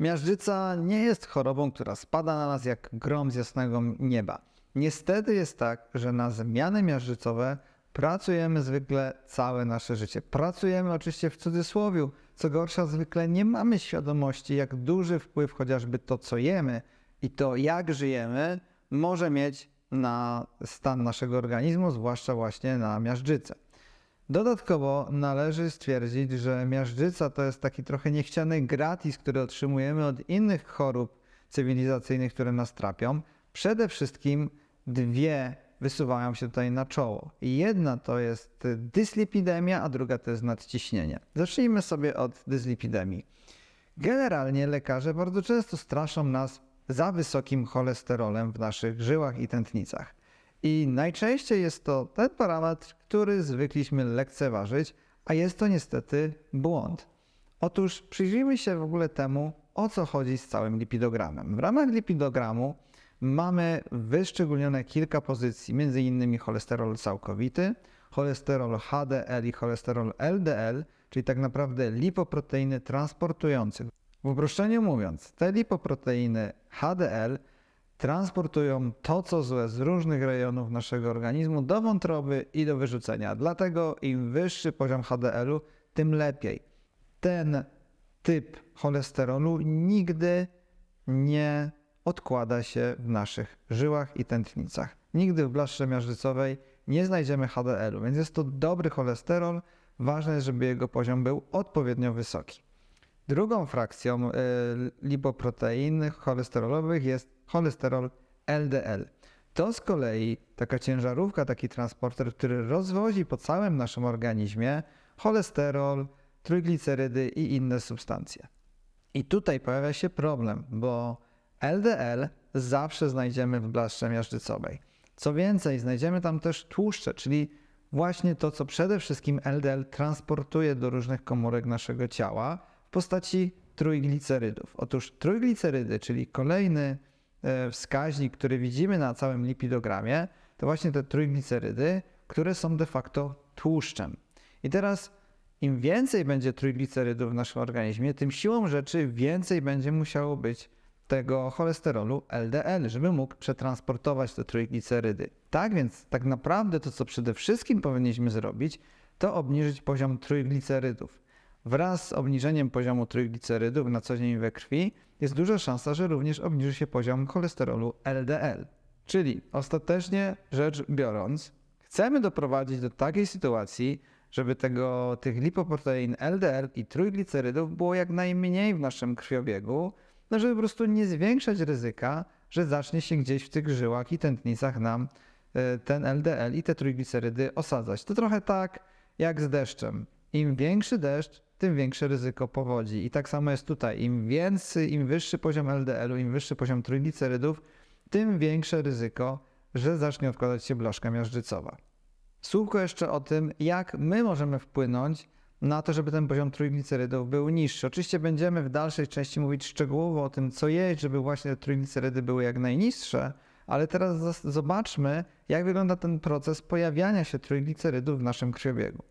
Miażdżyca nie jest chorobą, która spada na nas jak grom z jasnego nieba. Niestety jest tak, że na zmiany miażdżycowe pracujemy zwykle całe nasze życie. Pracujemy oczywiście w cudzysłowiu. Co gorsza, zwykle nie mamy świadomości, jak duży wpływ chociażby to, co jemy i to, jak żyjemy, może mieć na stan naszego organizmu, zwłaszcza właśnie na miażdżycę. Dodatkowo należy stwierdzić, że miażdżyca to jest taki trochę niechciany gratis, który otrzymujemy od innych chorób cywilizacyjnych, które nas trapią. Przede wszystkim dwie wysuwają się tutaj na czoło. Jedna to jest dyslipidemia, a druga to jest nadciśnienie. Zacznijmy sobie od dyslipidemii. Generalnie lekarze bardzo często straszą nas za wysokim cholesterolem w naszych żyłach i tętnicach. I najczęściej jest to ten parametr, który zwykliśmy lekceważyć, a jest to niestety błąd. Otóż przyjrzyjmy się w ogóle temu, o co chodzi z całym lipidogramem. W ramach lipidogramu mamy wyszczególnione kilka pozycji, m.in. cholesterol całkowity, cholesterol HDL i cholesterol LDL, czyli tak naprawdę lipoproteiny transportujące. W uproszczeniu mówiąc, te lipoproteiny HDL transportują to, co złe z różnych rejonów naszego organizmu do wątroby i do wyrzucenia. Dlatego im wyższy poziom HDL-u, tym lepiej. Ten typ cholesterolu nigdy nie odkłada się w naszych żyłach i tętnicach. Nigdy w blaszce miażdżycowej nie znajdziemy HDL-u, więc jest to dobry cholesterol. Ważne jest, żeby jego poziom był odpowiednio wysoki. Drugą frakcją y, lipoprotein cholesterolowych jest cholesterol LDL. To z kolei taka ciężarówka, taki transporter, który rozwozi po całym naszym organizmie cholesterol, trójglicerydy i inne substancje. I tutaj pojawia się problem, bo LDL zawsze znajdziemy w blaszce miażdżycowej. Co więcej, znajdziemy tam też tłuszcze, czyli właśnie to, co przede wszystkim LDL transportuje do różnych komórek naszego ciała w postaci trójglicerydów. Otóż trójglicerydy, czyli kolejny wskaźnik, który widzimy na całym lipidogramie, to właśnie te trójglicerydy, które są de facto tłuszczem. I teraz im więcej będzie trójglicerydów w naszym organizmie, tym siłą rzeczy więcej będzie musiało być tego cholesterolu LDL, żeby mógł przetransportować te trójglicerydy. Tak więc tak naprawdę to, co przede wszystkim powinniśmy zrobić, to obniżyć poziom trójglicerydów. Wraz z obniżeniem poziomu trójglicerydów na co dzień we krwi jest duża szansa, że również obniży się poziom cholesterolu LDL. Czyli ostatecznie rzecz biorąc, chcemy doprowadzić do takiej sytuacji, żeby tego, tych lipoprotein LDL i trójglicerydów było jak najmniej w naszym krwiobiegu, no żeby po prostu nie zwiększać ryzyka, że zacznie się gdzieś w tych żyłach i tętnicach nam e, ten LDL i te trójglicerydy osadzać. To trochę tak jak z deszczem. Im większy deszcz, tym większe ryzyko powodzi. I tak samo jest tutaj. Im więcej, im wyższy poziom LDL-u, im wyższy poziom trójglicerydów, tym większe ryzyko, że zacznie odkładać się blaszka miażdżycowa. Słówko jeszcze o tym, jak my możemy wpłynąć na to, żeby ten poziom trójglicerydów był niższy. Oczywiście będziemy w dalszej części mówić szczegółowo o tym, co jeść, żeby właśnie trójglicerydy były jak najniższe, ale teraz zobaczmy, jak wygląda ten proces pojawiania się trójglicerydów w naszym krwiobiegu.